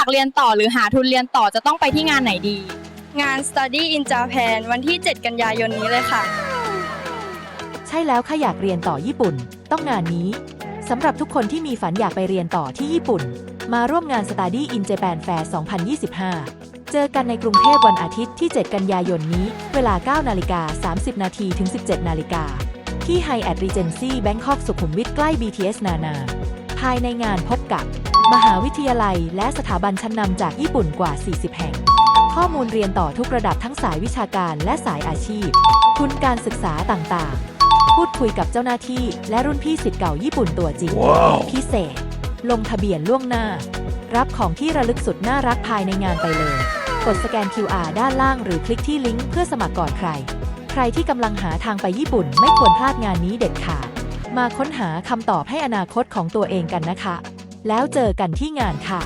ากเรียนต่อหรือหาทุนเรียนต่อจะต้องไปที่งานไหนดี งาน Study in Japan วันที่ 7 กันยายนนี้เลยค่ะ ใช่แล้วค่ะอยากเรียนต่อญี่ปุ่น ต้องงานนี้สำหรับทุกคนที่มีฝันอยากไปเรียนต่อที่ญี่ปุ่น มาร่วมงาน Study in Japan Fair 2025 เจอกันในกรุงเทพวันอาทิตย์ที่ 7 กันยายนนี้ เวลา 9 นาฬิกา 30 นาทีถึง 17 นาฬิกา ที่ Hyatt Regency Bangkok สุขุมวิทใกล้ BTS นานา ภายในงานพบกับ มหาวิทยาลัย และสถาบันชั้นนำจากญี่ปุ่นกว่า 40 แห่ง ข้อมูลเรียนต่อทุกระดับทั้งสายวิชาการและสายอาชีพ ทุนการศึกษาต่างๆ พูดคุยกับเจ้าหน้าที่ และรุ่นพี่สิทธิ์เก่าญี่ปุ่นตัวจริงพิเศษ ลงทะเบียนล่วงหน้า รับของที่ระลึกสุดน่ารักภายในงานไปเลย กดสแกน QR ด้านล่างหรือคลิกที่ลิงก์เพื่อสมัครก่อนใคร ใครที่กำลังหาทางไปญี่ปุ่นไม่ควรพลาดงานนี้เด็ดขาดมาค้นหาคำตอบให้อนาคตของตัวเองกันนะคะ แล้วเจอกันที่งานค่ะ